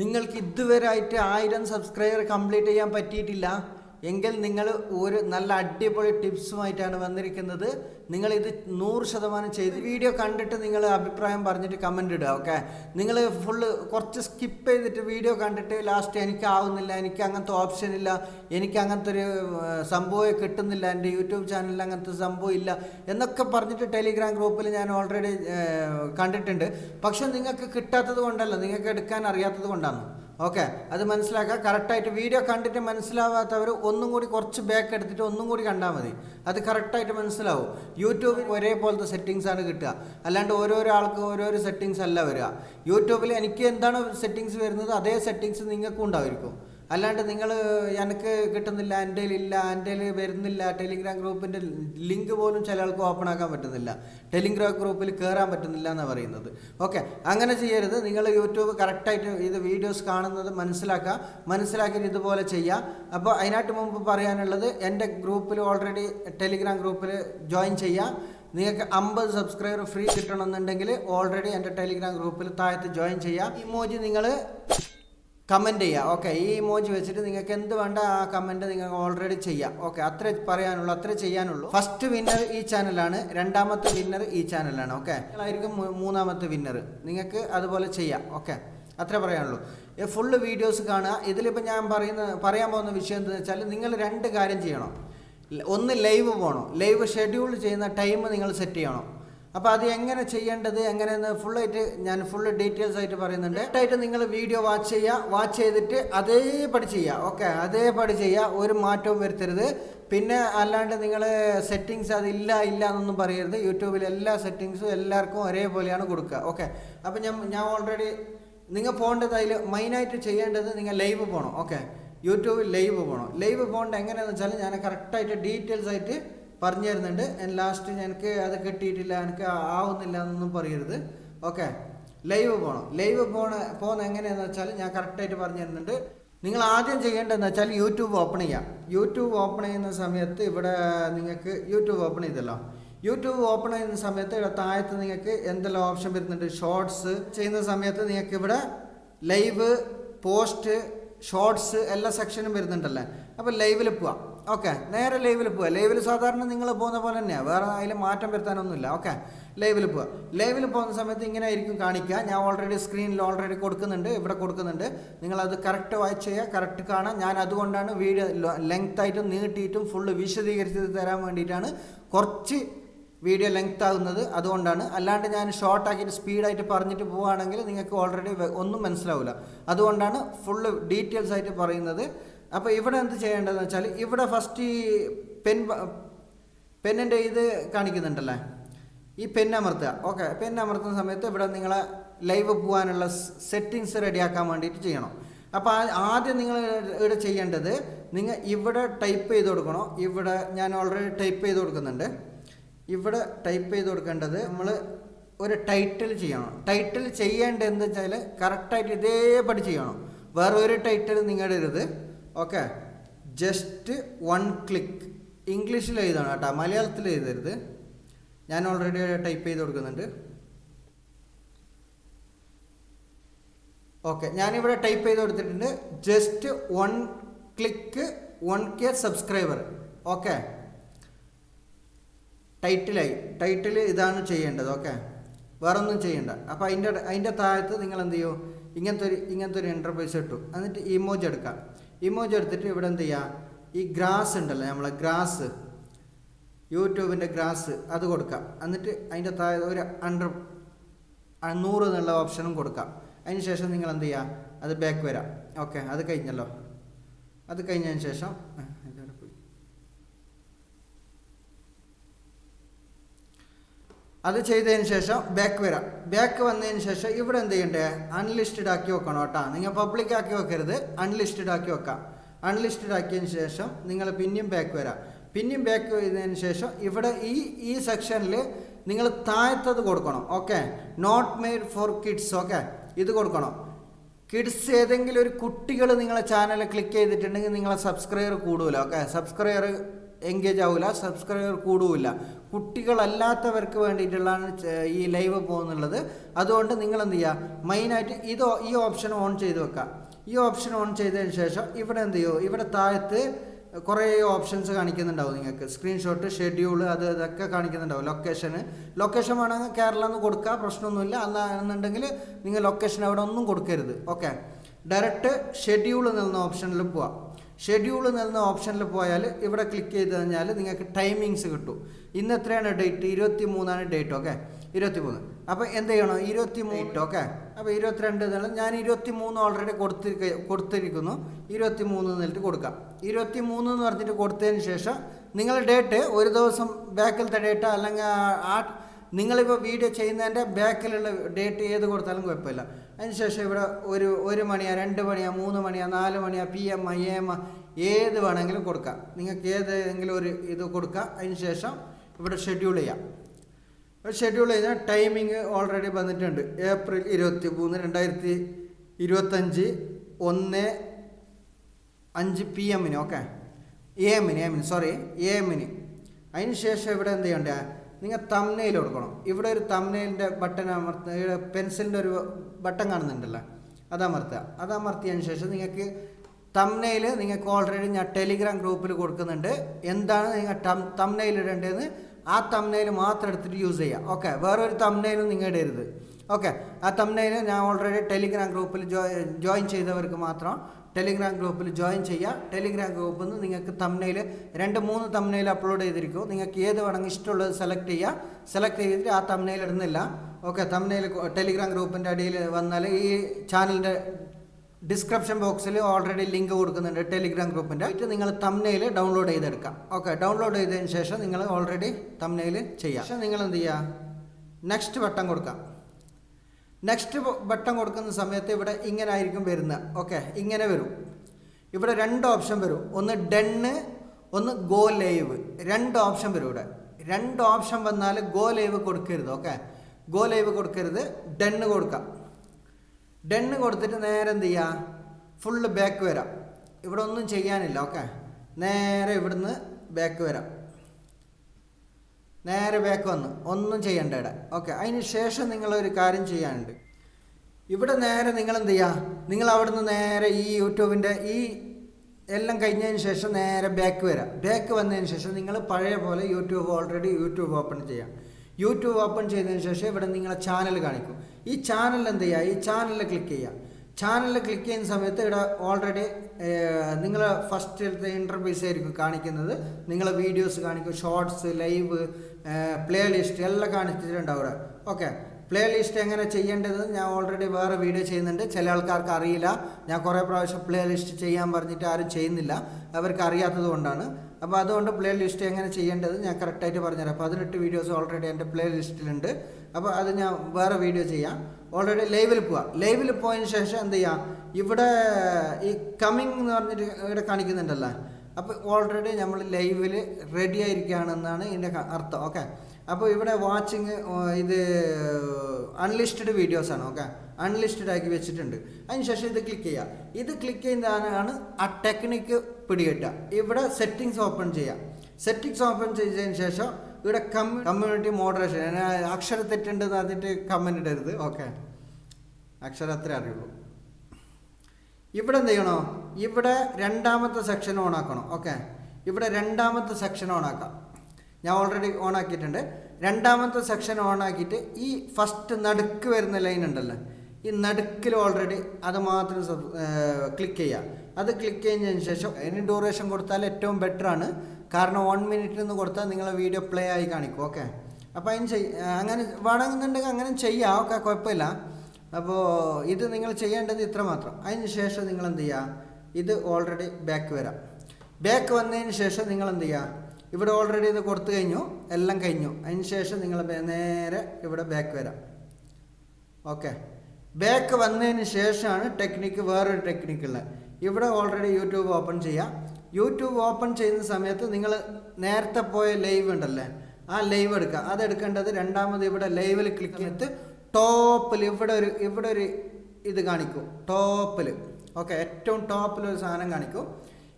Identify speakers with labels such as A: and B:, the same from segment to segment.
A: നിങ്ങൾക്ക് ഇതുവരെ ആയിട്ട് ആയിരം സബ്സ്ക്രൈബർ കംപ്ലീറ്റ് ചെയ്യാൻ പറ്റിയിട്ടില്ല. എങ്കിൽ നിങ്ങൾ ഒരു നല്ല അടിപൊളി ടിപ്സുമായിട്ടാണ് വന്നിരിക്കുന്നത്. നിങ്ങൾ ഇത് നൂറ് ശതമാനം ചെയ്ത് വീഡിയോ കണ്ടിട്ട് നിങ്ങൾ അഭിപ്രായം പറഞ്ഞിട്ട് കമന്റ് ഇടുക ഓക്കെ നിങ്ങൾ ഫുള്ള് കുറച്ച് സ്കിപ്പ് ചെയ്തിട്ട് വീഡിയോ കണ്ടിട്ട് ലാസ്റ്റ് എനിക്ക് ആവുന്നില്ല എനിക്ക് അങ്ങനത്തെ ഓപ്ഷൻ ഇല്ല എനിക്ക് അങ്ങനത്തെ ഒരു സംഭവമേ സംഭവം കിട്ടുന്നില്ല എന്റെ യൂട്യൂബ് ചാനലിൽ അങ്ങനത്തെ സംഭവം ഇല്ല എന്നൊക്കെ പറഞ്ഞിട്ട് ടെലിഗ്രാം ഗ്രൂപ്പിൽ ഞാൻ ഓൾറെഡി കണ്ടിട്ടുണ്ട്. പക്ഷെ നിങ്ങൾക്ക് കിട്ടാത്തത് കൊണ്ടല്ല നിങ്ങൾക്ക് എടുക്കാൻ അറിയാത്തത് കൊണ്ടാണ് ഓക്കെ അത് മനസ്സിലാക്കുക. കറക്റ്റായിട്ട് വീഡിയോ കണ്ടിട്ട് മനസ്സിലാവാത്തവർ ഒന്നും കൂടി കുറച്ച് ബാക്ക് എടുത്തിട്ട് ഒന്നും കൂടി കണ്ടാൽ മതി. അത് കറക്റ്റായിട്ട് മനസ്സിലാവും. യൂട്യൂബിൽ ഒരേപോലത്തെ സെറ്റിങ്സ് ആണ് കിട്ടുക. അല്ലാണ്ട് ഓരോരോ ആൾക്ക് ഓരോരോ സെറ്റിങ്സ് അല്ല വരിക. യൂട്യൂബിൽ എനിക്ക് എന്താണ് സെറ്റിങ്സ് വരുന്നത്? അതേ സെറ്റിങ്സ് നിങ്ങൾക്കും ഉണ്ടായിരിക്കും. അല്ലാണ്ട് നിങ്ങൾ എനിക്ക് കിട്ടുന്നില്ല എന്റെ ഇല്ല എന്റെ വരുന്നില്ല ടെലിഗ്രാം ഗ്രൂപ്പിന്റെ ലിങ്ക് പോലും ചില ആൾക്ക് ഓപ്പൺ ആക്കാൻ പറ്റുന്നില്ല. ടെലിഗ്രാം ഗ്രൂപ്പിൽ കയറാൻ പറ്റുന്നില്ല എന്നാണ് പറയുന്നത്. ഓക്കെ അങ്ങനെ ചെയ്യരുത്. നിങ്ങൾ യൂട്യൂബ് കറക്റ്റായിട്ട് ഇത് വീഡിയോസ് കാണുന്നത് മനസ്സിലാക്കുക. മനസ്സിലാക്കിയിട്ട് ഇതുപോലെ ചെയ്യുക. അപ്പോൾ അതിനായിട്ട് മുമ്പ് പറയാനുള്ളത് എന്റെ ഗ്രൂപ്പിൽ ഓൾറെഡി ടെലിഗ്രാം ഗ്രൂപ്പിൽ ജോയിൻ ചെയ്യുക. നിങ്ങൾക്ക് അമ്പത് സബ്സ്ക്രൈബർ ഫ്രീ കിട്ടണമെന്നുണ്ടെങ്കിൽ ഓൾറെഡി എന്റെ ടെലിഗ്രാം ഗ്രൂപ്പിൽ താഴത്ത് ജോയിൻ ചെയ്യുക. ഇമോജി നിങ്ങൾ കമന്റ് ചെയ്യുക ഓക്കെ ഈ ഇമോജി വെച്ചിട്ട് നിങ്ങൾക്ക് എന്ത് വേണ്ട ആ കമന്റ് നിങ്ങൾക്ക് ഓൾറെഡി ചെയ്യാം. ഓക്കെ അത്ര പറയാനുള്ളൂ അത്ര ചെയ്യാനുള്ളൂ. ഫസ്റ്റ് വിന്നർ ഈ ചാനലാണ് രണ്ടാമത്തെ വിന്നർ ഈ ചാനലാണ് ഓക്കെ നിങ്ങളായിരിക്കും മൂന്നാമത്തെ വിന്നർ നിങ്ങൾക്ക് അതുപോലെ ചെയ്യാം. ഓക്കെ അത്ര പറയാനുള്ളൂ. ഫുള്ള് വീഡിയോസ് കാണുക. ഇതിലിപ്പോൾ ഞാൻ പറയുന്ന പറയാൻ പോകുന്ന വിഷയം എന്താണെന്ന് വെച്ചാൽ നിങ്ങൾ രണ്ട് കാര്യം ചെയ്യണം. ഒന്ന് ലൈവ് പോകണം ലൈവ് ഷെഡ്യൂൾ ചെയ്യുന്ന ടൈം നിങ്ങൾ സെറ്റ് ചെയ്യണം. അപ്പോൾ അത് എങ്ങനെ ചെയ്യേണ്ടത് എങ്ങനെയെന്ന് ഫുള്ളായിട്ട് ഞാൻ ഫുൾ ഡീറ്റെയിൽസ് ആയിട്ട് പറയുന്നുണ്ട്. ആയിട്ട് നിങ്ങൾ വീഡിയോ വാച്ച് ചെയ്യുക വാച്ച് ചെയ്തിട്ട് അതേപടി ചെയ്യുക ഓക്കെ അതേപടി ചെയ്യുക ഒരു മാറ്റവും വരുത്തരുത്. പിന്നെ അല്ലാണ്ട് നിങ്ങൾ സെറ്റിങ്സ് അതില്ല ഇല്ല എന്നൊന്നും പറയരുത്. യൂട്യൂബിൽ എല്ലാ സെറ്റിങ്സും എല്ലാവർക്കും ഒരേപോലെയാണ് കൊടുക്കുക ഓക്കെ അപ്പോൾ ഞാൻ ഞാൻ ഓൾറെഡി നിങ്ങൾ പോകേണ്ടത് അതിൽ മെയിനായിട്ട് ചെയ്യേണ്ടത് നിങ്ങൾ ലൈവ് പോകണം ഓക്കെ യൂട്യൂബിൽ ലൈവ് പോകണം. ലൈവ് പോകേണ്ടത് എങ്ങനെയാണെന്ന് വെച്ചാൽ ഞാൻ കറക്റ്റായിട്ട് ഡീറ്റെയിൽസ് ആയിട്ട് പറഞ്ഞു തരുന്നുണ്ട് ലാസ്റ്റ് എനിക്ക് അത് കിട്ടിയിട്ടില്ല. എനിക്ക് ആവുന്നില്ല എന്നൊന്നും പറയരുത്. ഓക്കെ ലൈവ് പോകണം ലൈവ് പോണ പോകുന്ന എങ്ങനെയാണെന്ന് വെച്ചാൽ ഞാൻ കറക്റ്റായിട്ട് പറഞ്ഞു തരുന്നുണ്ട് നിങ്ങൾ ആദ്യം ചെയ്യേണ്ടതെന്ന് വെച്ചാൽ യൂട്യൂബ് ഓപ്പൺ ചെയ്യാം. യൂട്യൂബ് ഓപ്പൺ ചെയ്യുന്ന സമയത്ത് ഇവിടെ നിങ്ങൾക്ക് യൂട്യൂബ് ഓപ്പൺ ചെയ്തല്ലോ. യൂട്യൂബ് ഓപ്പൺ ചെയ്യുന്ന സമയത്ത് ഇവിടെ താഴത്ത് നിങ്ങൾക്ക് എന്തെല്ലാം ഓപ്ഷൻ വരുന്നുണ്ട്? ഷോർട്സ് ചെയ്യുന്ന സമയത്ത് നിങ്ങൾക്ക് ഇവിടെ ലൈവ് പോസ്റ്റ് ഷോർട്സ് എല്ലാ സെക്ഷനും വരുന്നുണ്ടല്ലേ? അപ്പോൾ ലൈവിൽ പോവാം. ഓക്കെ നേരെ ലൈവിൽ പോവുക ലൈവിൽ സാധാരണ നിങ്ങൾ പോകുന്ന പോലെ തന്നെയാണ് വേറെ അതിൽ മാറ്റം വരുത്താനൊന്നുമില്ല. ഓക്കെ ലൈവിൽ പോവുക ലൈവിൽ പോകുന്ന സമയത്ത് ഇങ്ങനെ ആയിരിക്കും കാണിക്കുക. ഞാൻ ഓൾറെഡി സ്ക്രീനിൽ ഓൾറെഡി കൊടുക്കുന്നുണ്ട്. ഇവിടെ കൊടുക്കുന്നുണ്ട്. നിങ്ങളത് കറക്റ്റ് വായിച്ച് ചെയ്യുക. കറക്റ്റ് കാണാം ഞാൻ അതുകൊണ്ടാണ് വീഡിയോ ലെങ്ത് ആയിട്ടും നീട്ടിയിട്ടും ഫുള്ള് വിശദീകരിച്ച് തരാൻ വേണ്ടിയിട്ടാണ് കുറച്ച് വീഡിയോ ലെങ്ത് ആകുന്നത്. അതുകൊണ്ടാണ്. അല്ലാണ്ട് ഞാൻ ഷോർട്ടാക്കിയിട്ട് സ്പീഡായിട്ട് പറഞ്ഞിട്ട് പോവുകയാണെങ്കിൽ നിങ്ങൾക്ക് ഓൾറെഡി ഒന്നും മനസ്സിലാവില്ല അതുകൊണ്ടാണ് ഫുള്ള് ഡീറ്റെയിൽസ് ആയിട്ട് പറയുന്നത്. അപ്പോൾ ഇവിടെ എന്ത് ചെയ്യേണ്ടതെന്ന് വെച്ചാൽ ഇവിടെ ഫസ്റ്റ് ഈ പെൻ പെന്നിന്റെ ഇത് കാണിക്കുന്നുണ്ടല്ലേ? ഈ പെൻ അമർത്തുക. ഓക്കെ പെൻ അമർത്തുന്ന സമയത്ത് ഇവിടെ നിങ്ങൾ ലൈവ് പോകാനുള്ള സെറ്റിങ്സ് റെഡിയാക്കാൻ വേണ്ടിയിട്ട് ചെയ്യണം. അപ്പോൾ ആദ്യം നിങ്ങൾ ഇവിടെ ചെയ്യേണ്ടത് നിങ്ങൾ ഇവിടെ ടൈപ്പ് ചെയ്ത് കൊടുക്കണം? ഇവിടെ ഞാൻ ഓൾറെഡി ടൈപ്പ് ചെയ്ത് കൊടുക്കുന്നുണ്ട്. ഇവിടെ ടൈപ്പ് ചെയ്ത് കൊടുക്കേണ്ടത് നമ്മൾ ഒരു ടൈറ്റിൽ ചെയ്യണം. ടൈറ്റിൽ ചെയ്യേണ്ടത് എന്താ വെച്ചാൽ കറക്റ്റായിട്ട് ഇതേപടി ചെയ്യണം. വേറെ ഒരു ടൈറ്റിൽ നിങ്ങളുടെ ഇരുത് ഓക്കെ. ജസ്റ്റ് വൺ ക്ലിക്ക് ഇംഗ്ലീഷിൽ എഴുതണം കേട്ടോ. മലയാളത്തിൽ എഴുതരുത്. ഞാൻ ഓൾറെഡി ടൈപ്പ് ചെയ്ത് കൊടുക്കുന്നുണ്ട്. ഓക്കെ. ഞാനിവിടെ ടൈപ്പ് ചെയ്ത് കൊടുത്തിട്ടുണ്ട്. Just one click one K subscriber okay. ടൈറ്റിലായി title ഇതാണ് ചെയ്യേണ്ടത്. ഓക്കെ. വേറെ ഒന്നും ചെയ്യണ്ട. അപ്പോൾ അതിന്റെ അതിന്റെ താഴത്ത് നിങ്ങൾ എന്ത് ചെയ്യും? ഇങ്ങനത്തെ ഒരു ഇങ്ങനത്തെ ഒരു എന്റർപ്രൈസ് ഇട്ടു. എന്നിട്ട് ഇമോജ് എടുക്കാം. ഇമോജ് എടുത്തിട്ട് ഇവിടെ എന്ത് ചെയ്യുക ഈ ഗ്രാസ് ഉണ്ടല്ലോ നമ്മളെ ഗ്രാസ്. യൂട്യൂബിന്റെ ഗ്രാസ് അത് കൊടുക്കാം. എന്നിട്ട് അതിന്റെ താഴെ ഒരു അണ്ടർ നൂറ് എന്നുള്ള ഓപ്ഷനും കൊടുക്കാം. അതിന് ശേഷം നിങ്ങൾ എന്ത് ചെയ്യുക അത് ബാക്ക് വരാം. ഓക്കെ അത് കഴിഞ്ഞല്ലോ. അത് കഴിഞ്ഞതിന് ശേഷം ആ, ഇതെവിടെ പോയി? അത് ചെയ്തതിന് ശേഷം ബാക്ക് വരാം. ബാക്ക് വന്നതിന് ശേഷം ഇവിടെ എന്ത് ചെയ്യണ്ടേ? അൺലിസ്റ്റഡ് ആക്കി വെക്കണം കേട്ടോ. നിങ്ങൾ പബ്ലിക് ആക്കി വെക്കരുത്. അൺലിസ്റ്റഡ് ആക്കി വെക്കാം. അൺലിസ്റ്റഡ് ആക്കിയതിന് ശേഷം നിങ്ങൾ പിന്നെയും ബാക്ക് വരാം. പിന്നെയും ബാക്ക് ചെയ്തതിന് ശേഷം ഇവിടെ ഈ ഈ സെക്ഷനിൽ നിങ്ങൾ താഴത്തത് കൊടുക്കണം. Okay not made for kids okay ഇത് കൊടുക്കണം. കിഡ്സ് ഏതെങ്കിലും ഒരു കുട്ടികൾ നിങ്ങളെ ചാനൽ ക്ലിക്ക് ചെയ്തിട്ടുണ്ടെങ്കിൽ നിങ്ങളെ സബ്സ്ക്രൈബർ കൂടുതല ഓക്കെ സബ്സ്ക്രൈബർ എൻഗേജ് ആവില്ല സബ്സ്ക്രൈബർ കൂടുമില്ല കുട്ടികളല്ലാത്തവർക്ക് വേണ്ടിയിട്ടുള്ളതാണ് ഈ ലൈവ് പോകുന്നുള്ളത്. അതുകൊണ്ട് നിങ്ങൾ എന്ത് ചെയ്യുക മെയിനായിട്ട് ഇത് ഈ ഓപ്ഷൻ ഓൺ ചെയ്ത് വെക്കുക ഈ ഓപ്ഷൻ ഓൺ ചെയ്തതിന് ശേഷം ഇവിടെ എന്ത് ചെയ്യുമോ ഇവിടെ താഴത്ത് കുറേ ഓപ്ഷൻസ് കാണിക്കുന്നുണ്ടാവും നിങ്ങൾക്ക്. സ്ക്രീൻഷോട്ട് ഷെഡ്യൂൾ അത് ഇതൊക്കെ കാണിക്കുന്നുണ്ടാവും. ലൊക്കേഷന് ലൊക്കേഷൻ വേണമെങ്കിൽ കേരള എന്ന് കൊടുക്കുക പ്രശ്നമൊന്നുമില്ല. അല്ലാന്നുണ്ടെങ്കിൽ നിങ്ങൾ ലൊക്കേഷൻ അവിടെ ഒന്നും കൊടുക്കരുത്. ഓക്കെ ഡയറക്റ്റ് ഷെഡ്യൂൾ എന്ന ഓപ്ഷനിൽ പോവാം. ഷെഡ്യൂൾ എന്ന ഓപ്ഷനിൽ പോയാൽ ഇവിടെ ക്ലിക്ക് ചെയ്ത് കഴിഞ്ഞാൽ നിങ്ങൾക്ക് ടൈമിങ്സ് കിട്ടും. ഇന്ന് എത്രയാണ് ഡേറ്റ് ഇരുപത്തി മൂന്നാണ് ഡേറ്റ് ഓക്കെ ഇരുപത്തി മൂന്ന് അപ്പോൾ എന്ത് ചെയ്യണം? ഇരുപത്തി മൂന്ന് ഓക്കെ അപ്പോൾ ഇരുപത്തിരണ്ട് എന്നുള്ള ഞാൻ ഇരുപത്തി മൂന്ന് ഓൾറെഡി കൊടുത്തിരിക്ക കൊടുത്തിരിക്കുന്നു. ഇരുപത്തി മൂന്ന് എന്നിട്ട് കൊടുക്കാം. ഇരുപത്തി മൂന്ന് എന്ന് പറഞ്ഞിട്ട് കൊടുത്തതിന് ശേഷം നിങ്ങളുടെ ഡേറ്റ് ഒരു ദിവസം ബാക്കിലത്തെ ഡേറ്റ് അല്ലെങ്കിൽ ആ നിങ്ങളിപ്പോൾ വീഡിയോ ചെയ്യുന്നതിന്റെ ബാക്കിലുള്ള ഡേറ്റ് ഏത് കൊടുത്താലും കുഴപ്പമില്ല. അതിനുശേഷം ഇവിടെ ഒരു ഒരു മണിയാ രണ്ട് മണിയാ മൂന്ന് മണിയാ നാല് മണിയാ പി എം ഐ എം ഏത് വേണമെങ്കിലും കൊടുക്കാം. നിങ്ങൾക്ക് ഏതെങ്കിലും ഒരു ഇത് കൊടുക്കാം. അതിനുശേഷം ഇവിടെ ഷെഡ്യൂൾ ചെയ്യാം. ഷെഡ്യൂൾ ചെയ്താൽ ടൈമിങ് ഓൾറെഡി വന്നിട്ടുണ്ട്. ഏപ്രിൽ ഇരുപത്തി മൂന്ന് രണ്ടായിരത്തി ഇരുപത്തഞ്ച് ഒന്ന് അഞ്ച് പി എമ്മിന് ഓക്കെ എ എമ്മിന് എമ്മിന് സോറി എ എമ്മിന് അതിന് ശേഷം ഇവിടെ എന്ത് ചെയ്യണ്ടേ? നിങ്ങൾ തമ്നയിൽ കൊടുക്കണം. ഇവിടെ ഒരു തമ്നയിലിന്റെ ബട്ടൺ അമർത്ത പെൻസിലിന്റെ ഒരു ബട്ടൺ കാണുന്നുണ്ടല്ലോ. അത് അമർത്തുക. അത് അമർത്തിയതിന് ശേഷം നിങ്ങൾക്ക് തമ്നയിൽ നിങ്ങൾക്ക് ഓൾറെഡി ഞാൻ ടെലിഗ്രാം ഗ്രൂപ്പിൽ കൊടുക്കുന്നുണ്ട്. എന്താണ് നിങ്ങൾ ടം തമ്നയിൽ ഇടേണ്ടതെന്ന് ആ തമ്നയിൽ മാത്രം എടുത്തിട്ട് യൂസ് ചെയ്യുക. ഓക്കെ വേറൊരു തമ്നയിലും നിങ്ങൾ ഇടരുത് ഓക്കെ ആ തമ്നയിൽ ഞാൻ ഓൾറെഡി ടെലിഗ്രാം ഗ്രൂപ്പിൽ ജോയിൻ ചെയ്തവർക്ക് മാത്രം ടെലിഗ്രാം ഗ്രൂപ്പിൽ ജോയിൻ ചെയ്യുക. ടെലിഗ്രാം ഗ്രൂപ്പിൽ നിന്ന് നിങ്ങൾക്ക് തമ്നയിൽ രണ്ട് മൂന്ന് തമ്നയിൽ അപ്ലോഡ് ചെയ്തിരിക്കും. നിങ്ങൾക്ക് ഏത് വേണമെങ്കിൽ ഇഷ്ടമുള്ളത് സെലക്ട് ചെയ്യുക. സെലക്ട് ചെയ്തിട്ട് ആ തമ്നയിൽ ഇടുന്നില്ല. ഓക്കെ തമ്നയിൽ ടെലിഗ്രാം ഗ്രൂപ്പിന്റെ അടിയിൽ വന്നാൽ ഈ ചാനലിന്റെ ഡിസ്ക്രിപ്ഷൻ ബോക്സിൽ ഓൾറെഡി ലിങ്ക് കൊടുക്കുന്നുണ്ട് ടെലിഗ്രാം ഗ്രൂപ്പിന്റെ ആയിട്ട് നിങ്ങൾ തമ്നയിൽ ഡൗൺലോഡ് ചെയ്തെടുക്കാം. ഓക്കെ ഡൗൺലോഡ് ചെയ്തതിന് ശേഷം നിങ്ങൾ ഓൾറെഡി തമ്നയിൽ ചെയ്യാം. പക്ഷേ നിങ്ങൾ എന്ത് ചെയ്യുക? നെക്സ്റ്റ് ബട്ടൺ കൊടുക്കാം. നെക്സ്റ്റ് ബട്ടൺ കൊടുക്കുന്ന സമയത്ത് ഇവിടെ ഇങ്ങനെ ആയിരിക്കും വരുന്നത്. ഓക്കെ ഇങ്ങനെ വരും. ഇവിടെ രണ്ട് ഓപ്ഷൻ വരും. ഒന്ന് ഡെണ്ണ് ഒന്ന് ഗോ ലൈവ് രണ്ട് ഓപ്ഷൻ വരും ഇവിടെ. രണ്ട് ഓപ്ഷൻ വന്നാൽ ഗോ ലൈവ് കൊടുക്കരുത്. ഓക്കെ ഗോ ലൈവ് കൊടുക്കരുത്. ഡെണ്ണ് കൊടുക്കാം. ഡെണ്ണ് കൊടുത്തിട്ട് നേരെ എന്ത് ചെയ്യുക ഫുള്ള് ബാക്ക് വരാം. ഇവിടെ ഒന്നും ചെയ്യാനില്ല. ഓക്കെ നേരെ ഇവിടുന്ന് ബാക്ക് വരാം. നേരെ ബാക്ക് വന്ന്. ഒന്നും ചെയ്യണ്ട ഇട ഓക്കെ അതിന് ശേഷം നിങ്ങളൊരു കാര്യം ചെയ്യാനുണ്ട്. ഇവിടെ നേരെ നിങ്ങൾ എന്ത് ചെയ്യുക നിങ്ങൾ അവിടുന്ന് നേരെ ഈ യൂട്യൂബിന്റെ ഈ എല്ലാം കഴിഞ്ഞതിന് ശേഷം നേരെ ബാക്ക് വരാം. ബാക്ക് വന്നതിന് ശേഷം നിങ്ങൾ പഴയ പോലെ യൂട്യൂബ് ഓൾറെഡി യൂട്യൂബ് ഓപ്പൺ ചെയ്യാം. യൂട്യൂബ് ഓപ്പൺ ചെയ്തതിന് ശേഷം ഇവിടെ നിങ്ങളെ ചാനൽ കാണിക്കും. ഈ ചാനൽ എന്ത് ചെയ്യുക ഈ ചാനലിൽ ക്ലിക്ക് ചെയ്യുക ചാനലിൽ ക്ലിക്ക് ചെയ്യുന്ന സമയത്ത് ഇവിടെ ഓൾറെഡി നിങ്ങൾ ഫസ്റ്റ് ഇന്റർഫേസ് ആയിരിക്കും കാണിക്കുന്നത്. നിങ്ങളെ വീഡിയോസ് കാണിക്കും ഷോർട്സ് ലൈവ് പ്ലേ ലിസ്റ്റ് എല്ലാം കാണിച്ചിട്ടുണ്ടാവുക. ഓക്കെ പ്ലേ ലിസ്റ്റ് എങ്ങനെ ചെയ്യേണ്ടത്? ഞാൻ ഓൾറെഡി വേറെ വീഡിയോ ചെയ്യുന്നുണ്ട്. ചില ആൾക്കാർക്ക് അറിയില്ല. ഞാൻ കുറേ പ്രാവശ്യം പ്ലേ ലിസ്റ്റ് ചെയ്യാൻ പറഞ്ഞിട്ട് ആരും ചെയ്യുന്നില്ല. അവർക്ക് അറിയാത്തത് കൊണ്ടാണ്. അപ്പോൾ അതുകൊണ്ട് പ്ലേ ലിസ്റ്റ് എങ്ങനെ ചെയ്യേണ്ടത് ഞാൻ കറക്റ്റായിട്ട് പറഞ്ഞുതരാം. പതിനെട്ട് വീഡിയോസ് ഓൾറെഡി എന്റെ പ്ലേ ലിസ്റ്റിലുണ്ട് അപ്പോൾ അത് ഞാൻ വേറെ വീഡിയോ ചെയ്യാം. ഓൾറെഡി ലൈവിൽ പോവാം. ലൈവിൽ പോയതിന് ശേഷം എന്ത് ചെയ്യാം? ഇവിടെ ഈ കമ്മിങ് എന്ന് പറഞ്ഞിട്ട് ഇവിടെ കാണിക്കുന്നുണ്ടല്ലോ. അപ്പോൾ ഓൾറെഡി നമ്മൾ ലൈവിൽ റെഡി ആയിരിക്കുകയാണെന്നാണ് ഇതിന്റെ അർത്ഥം. ഓക്കെ അപ്പോൾ ഇവിടെ വാച്ചിങ് ഇത് അൺലിസ്റ്റഡ് വീഡിയോസാണ് ഓക്കെ അൺലിസ്റ്റഡ് ആക്കി വെച്ചിട്ടുണ്ട്. അതിനുശേഷം ഇത് ക്ലിക്ക് ചെയ്യുക ഇത് ക്ലിക്ക് ചെയ്യുന്നതാണ് ആ ടെക്നിക്ക് പിടികിട്ടുക. ഇവിടെ സെറ്റിങ്സ് ഓപ്പൺ ചെയ്യുക സെറ്റിങ്സ് ഓപ്പൺ ചെയ്തതിന് ശേഷം ഇവിടെ കമ്മ്യൂണിറ്റി മോഡറേഷൻ അക്ഷര അക്ഷരത്തെറ്റുണ്ടെന്ന് അതിട്ട് കമന്റ് ഇടരുത്. ഓക്കെ അക്ഷരം അത്രേ അറിയുള്ളൂ. ഇവിടെ എന്ത് ചെയ്യണോ? ഇവിടെ രണ്ടാമത്തെ സെക്ഷൻ ഓണാക്കണം ഓക്കെ ഇവിടെ രണ്ടാമത്തെ സെക്ഷൻ ഓണാക്കാം ഞാൻ ഓൾറെഡി ഓണാക്കിയിട്ടുണ്ട് രണ്ടാമത്തെ സെക്ഷൻ ഓണാക്കിയിട്ട് ഈ ഫസ്റ്റ് നടുക്ക് വരുന്ന ലൈൻ ഉണ്ടല്ലോ. ഈ നടുക്കിൽ ഓൾറെഡി അത് മാത്രം ക്ലിക്ക് ചെയ്യുക അത് ക്ലിക്ക് ചെയ്യുന്നതിന് ശേഷം അതിന് ഡ്യൂറേഷൻ കൊടുത്താൽ ഏറ്റവും ബെറ്ററാണ് കാരണം വൺ മിനിറ്റ് എന്ന് കൊടുത്താൽ നിങ്ങളെ വീഡിയോ പ്ലേ ആയി കാണിക്കും ഓക്കെ അപ്പോൾ അതിന് ചെയ് അങ്ങനെ വേണമെന്നുണ്ടെങ്കിൽ അങ്ങനെ ചെയ്യാം ഓക്കെ കുഴപ്പമില്ല. അപ്പോൾ ഇത് നിങ്ങൾ ചെയ്യേണ്ടത് ഇത്ര മാത്രം. അതിന് ശേഷം നിങ്ങൾ എന്ത് ചെയ്യുക ഇത് ഓൾറെഡി ബാക്ക് വരാം. ബാക്ക് വന്നതിന് ശേഷം നിങ്ങൾ എന്ത് ചെയ്യുക ഇവിടെ ഓൾറെഡി ഇത് കൊടുത്തു കഴിഞ്ഞു എല്ലാം കഴിഞ്ഞു. അതിന് ശേഷം നിങ്ങൾ നേരെ ഇവിടെ ബാക്ക് വരാം. ഓക്കെ ബാക്ക് വന്നതിന് ശേഷമാണ് ടെക്നിക്ക് വേറൊരു ടെക്നിക്കുള്ളത് ഇവിടെ ഓൾറെഡി യൂട്യൂബ് ഓപ്പൺ ചെയ്യാം. യൂട്യൂബ് ഓപ്പൺ ചെയ്യുന്ന സമയത്ത് നിങ്ങൾ നേരത്തെ പോയ ലൈവ് ഉണ്ടല്ലേ ആ ലൈവ് എടുക്കുക. അതെടുക്കേണ്ടത് രണ്ടാമത് ഇവിടെ ലൈവിൽ ക്ലിക്ക് ചെയ്തിട്ട് ടോപ്പിൽ ഇവിടെ ഒരു ഇവിടെ ഒരു ഇത് കാണിക്കും. ടോപ്പിൽ. ഓക്കെ ഏറ്റവും ടോപ്പിൽ ഒരു സാധനം കാണിക്കും.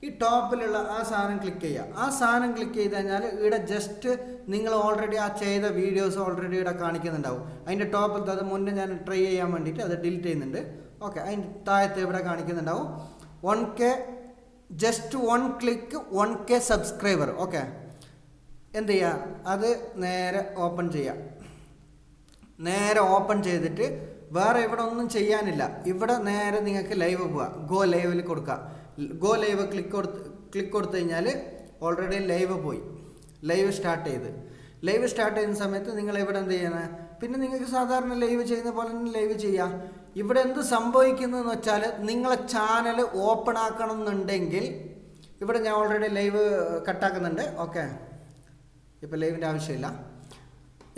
A: ഈ ടോപ്പിലുള്ള ആ സാധനം ക്ലിക്ക് ചെയ്യുക. ആ സാധനം ക്ലിക്ക് ചെയ്ത് കഴിഞ്ഞാൽ ഇവിടെ ജസ്റ്റ് നിങ്ങൾ ഓൾറെഡി ആ ചെയ്ത വീഡിയോസ് ഓൾറെഡി ഇവിടെ കാണിക്കുന്നുണ്ടാവും. അതിന്റെ ടോപ്പിൽ അത് മുന്നേ ഞാൻ ട്രൈ ചെയ്യാൻ വേണ്ടിയിട്ട് അത് ഡിലീറ്റ് ചെയ്യുന്നുണ്ട്. ഓക്കെ അതിന്റെ താഴത്ത് ഇവിടെ കാണിക്കുന്നുണ്ടാവും. One K just one click one K subscriber okay എന്ത് ചെയ്യുക അത് നേരെ ഓപ്പൺ ചെയ്യാം. നേരെ ഓപ്പൺ ചെയ്തിട്ട് വേറെ ഇവിടെ ഒന്നും ചെയ്യാനില്ല. ഇവിടെ നേരെ നിങ്ങൾക്ക് ലൈവ് പോവുക ഗോ ലൈവിൽ കൊടുക്കുക ഗോ ലൈവ് ക്ലിക്ക് കൊടുത്ത് ക്ലിക്ക് കൊടുത്തു കഴിഞ്ഞാൽ ഓൾറെഡി ലൈവ് പോയി. ലൈവ് സ്റ്റാർട്ട് ചെയ്ത്. ലൈവ് സ്റ്റാർട്ട് ചെയ്യുന്ന സമയത്ത് നിങ്ങൾ ഇവിടെ എന്ത് ചെയ്യണം? പിന്നെ നിങ്ങൾക്ക് സാധാരണ ലൈവ് ചെയ്യുന്ന പോലെ തന്നെ ലൈവ് ചെയ്യാം. ഇവിടെ എന്ത് സംഭവിക്കുന്നതെന്ന് വെച്ചാൽ നിങ്ങളെ ചാനൽ ഓപ്പൺ ആക്കണം എന്നുണ്ടെങ്കിൽ ഇവിടെ ഞാൻ ഓൾറെഡി ലൈവ് കട്ടാക്കുന്നുണ്ട് ഓക്കെ ഇപ്പോൾ ലൈവിന്റെ ആവശ്യമില്ല.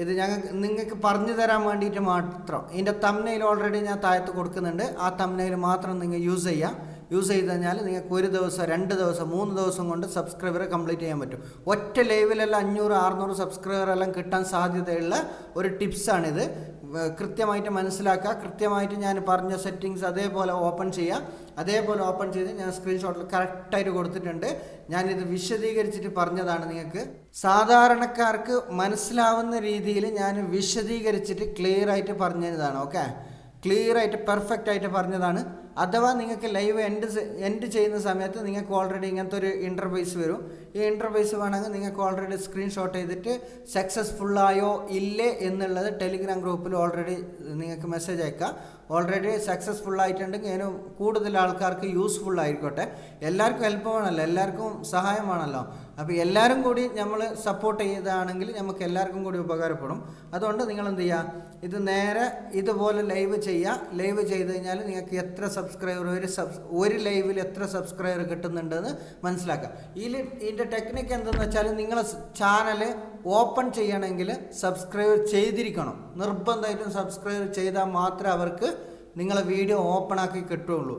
A: ഇത് ഞങ്ങൾക്ക് നിങ്ങൾക്ക് പറഞ്ഞു തരാൻ വേണ്ടിയിട്ട് മാത്രം. ഇതിന്റെ തമ്മനയിൽ ഓൾറെഡി ഞാൻ താഴത്ത് കൊടുക്കുന്നുണ്ട്. ആ തമ്മനയിൽ മാത്രം നിങ്ങൾ യൂസ് ചെയ്യുക യൂസ് ചെയ്ത് കഴിഞ്ഞാൽ നിങ്ങൾക്ക് ഒരു ദിവസം രണ്ട് ദിവസം മൂന്ന് ദിവസം കൊണ്ട് സബ്സ്ക്രൈബറെ കംപ്ലീറ്റ് ചെയ്യാൻ പറ്റും. ഒറ്റ ലൈവിലെല്ലാം അഞ്ഞൂറ് അറുന്നൂറ് സബ്സ്ക്രൈബറെല്ലാം കിട്ടാൻ സാധ്യതയുള്ള ഒരു ടിപ്സാണിത് കൃത്യമായിട്ട് മനസ്സിലാക്കുക. കൃത്യമായിട്ട് ഞാൻ പറഞ്ഞ സെറ്റിങ്സ് അതേപോലെ ഓപ്പൺ ചെയ്യുക അതേപോലെ ഓപ്പൺ ചെയ്ത് ഞാൻ സ്ക്രീൻഷോട്ടിൽ കറക്റ്റായിട്ട് കൊടുത്തിട്ടുണ്ട്. ഞാനിത് വിശദീകരിച്ചിട്ട് പറഞ്ഞതാണ് നിങ്ങൾക്ക്. സാധാരണക്കാർക്ക് മനസ്സിലാവുന്ന രീതിയിൽ ഞാൻ വിശദീകരിച്ചിട്ട് ക്ലിയർ ആയിട്ട് പറഞ്ഞതാണ് ഓക്കെ ക്ലിയർ ആയിട്ട് പെർഫെക്റ്റ് ആയിട്ട് പറഞ്ഞതാണ്. അഥവാ നിങ്ങൾക്ക് ലൈവ് എൻഡ് എൻഡ് ചെയ്യുന്ന സമയത്ത് നിങ്ങൾക്ക് ഓൾറെഡി ഇങ്ങനത്തെ ഒരു ഇന്റർവൈസ് വരും. ഈ ഇന്റർവൈസ് വേണമെങ്കിൽ നിങ്ങൾക്ക് ഓൾറെഡി സ്ക്രീൻഷോട്ട് ചെയ്തിട്ട് സക്സസ്ഫുൾ ആയോ ഇല്ലേ എന്നുള്ളത് ടെലിഗ്രാം ഗ്രൂപ്പിൽ ഓൾറെഡി നിങ്ങൾക്ക് മെസ്സേജ് അയക്കാം. ഓൾറെഡി സക്സസ്ഫുൾ ആയിട്ടുണ്ടെങ്കിൽ അതിന് കൂടുതൽ ആൾക്കാർക്ക് യൂസ്ഫുൾ ആയിക്കോട്ടെ എല്ലാവർക്കും ഹെൽപ്പ് വേണമല്ലോ. എല്ലാവർക്കും സഹായമാണല്ലോ അപ്പോൾ എല്ലാവരും കൂടി നമ്മൾ സപ്പോർട്ട് ചെയ്താണെങ്കിൽ നമുക്ക് എല്ലാവർക്കും കൂടി ഉപകാരപ്പെടും. അതുകൊണ്ട് നിങ്ങൾ എന്ത് ചെയ്യുക? ഇത് നേരെ ഇതുപോലെ ലൈവ് ചെയ്യുക. ലൈവ് ചെയ്ത് കഴിഞ്ഞാൽ നിങ്ങൾക്ക് എത്ര സബ്സ്ക്രൈബർ ഒരു സബ് ഒരു ലൈവിൽ എത്ര സബ്സ്ക്രൈബർ കിട്ടുന്നുണ്ടെന്ന് മനസ്സിലാക്കാം. ഇതിൽ ഇതിന്റെ ടെക്നിക്ക് എന്തെന്ന് വെച്ചാൽ നിങ്ങളെ ചാനൽ ഓപ്പൺ ചെയ്യണമെങ്കിൽ സബ്സ്ക്രൈബ് ചെയ്തിരിക്കണം. നിർബന്ധമായിട്ടും സബ്സ്ക്രൈബ് ചെയ്താൽ മാത്രമേ അവർക്ക് നിങ്ങളെ വീഡിയോ ഓപ്പൺ ആക്കി കിട്ടുള്ളൂ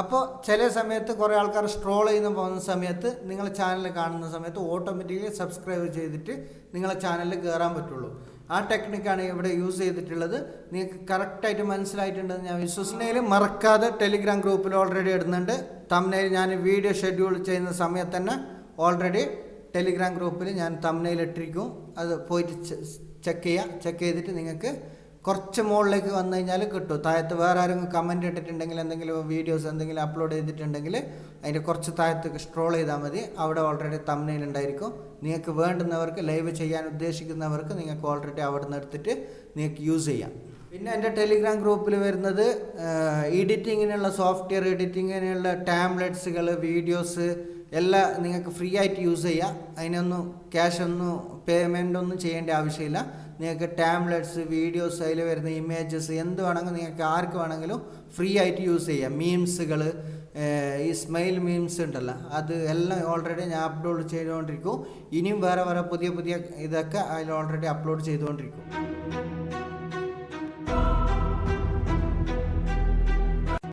A: അപ്പോൾ ചില സമയത്ത് കുറേ ആൾക്കാർ സ്ട്രോൾ ചെയ്യുന്ന പോകുന്ന സമയത്ത് നിങ്ങളെ ചാനൽ കാണുന്ന സമയത്ത് ഓട്ടോമാറ്റിക്കലി സബ്സ്ക്രൈബ് ചെയ്തിട്ട് നിങ്ങളെ ചാനലിൽ കയറാൻ പറ്റുള്ളൂ. ആ ടെക്നിക്കാണ് ഇവിടെ യൂസ് ചെയ്തിട്ടുള്ളത്. നിങ്ങൾക്ക് കറക്റ്റായിട്ട് മനസ്സിലായിട്ടുണ്ടെന്ന് ഞാൻ വിശ്വസിക്കുന്നതിൽ മറക്കാതെ ടെലിഗ്രാം ഗ്രൂപ്പിൽ ഓൾറെഡി ഇടുന്നുണ്ട്. തമ്മിൽ ഞാൻ വീഡിയോ ഷെഡ്യൂൾ ചെയ്യുന്ന സമയത്ത് തന്നെ ഓൾറെഡി ടെലിഗ്രാം ഗ്രൂപ്പിൽ ഞാൻ തമ്മിൽ ഇട്ടിരിക്കും. അത് പോയിട്ട് ചെക്ക് ചെയ്യുക ചെക്ക് ചെയ്തിട്ട് നിങ്ങൾക്ക് കുറച്ച് മുകളിലേക്ക് വന്നു കഴിഞ്ഞാൽ കിട്ടും. താഴത്ത് വേറെ ആരെങ്കിലും കമന്റ് ഇട്ടിട്ടുണ്ടെങ്കിൽ എന്തെങ്കിലും വീഡിയോസ് എന്തെങ്കിലും അപ്ലോഡ് ചെയ്തിട്ടുണ്ടെങ്കിൽ അതിന്റെ കുറച്ച് താഴത്ത് സ്ട്രോൾ ചെയ്താൽ മതി. അവിടെ ഓൾറെഡി തമ്മിൽ ഉണ്ടായിരിക്കും. നിങ്ങൾക്ക് വേണ്ടുന്നവർക്ക് ലൈവ് ചെയ്യാൻ ഉദ്ദേശിക്കുന്നവർക്ക് നിങ്ങൾക്ക് ഓൾറെഡി അവിടെ നിന്ന് എടുത്തിട്ട് നിങ്ങൾക്ക് യൂസ് ചെയ്യാം. പിന്നെ എന്റെ ടെലിഗ്രാം ഗ്രൂപ്പിൽ വരുന്നത് എഡിറ്റിങ്ങിനുള്ള സോഫ്റ്റ്വെയർ എഡിറ്റിങ്ങിനുള്ള ടാബ്ലറ്റ്സുകൾ വീഡിയോസ് എല്ലാം നിങ്ങൾക്ക് ഫ്രീ ആയിട്ട് യൂസ് ചെയ്യാം. അതിനൊന്നും ക്യാഷ് ഒന്നും പേയ്മെന്റ് ഒന്നും ചെയ്യേണ്ട ആവശ്യമില്ല. നിങ്ങൾക്ക് ടാബ്ലറ്റ്സ് വീഡിയോസ് അതിൽ വരുന്ന ഇമേജസ് എന്ത് വേണമെങ്കിലും നിങ്ങൾക്ക് ആർക്ക് വേണമെങ്കിലും ഫ്രീ ആയിട്ട് യൂസ് ചെയ്യാം. മീംസുകൾ ഈ സ്മൈൽ മീംസ് ഉണ്ടല്ലോ അത് എല്ലാം ഓൾറെഡി ഞാൻ അപ്ലോഡ് ചെയ്തുകൊണ്ടിരിക്കും. ഇനിയും വേറെ വേറെ പുതിയ പുതിയ ഇതൊക്കെ അതിൽ ഓൾറെഡി അപ്ലോഡ് ചെയ്തുകൊണ്ടിരിക്കും.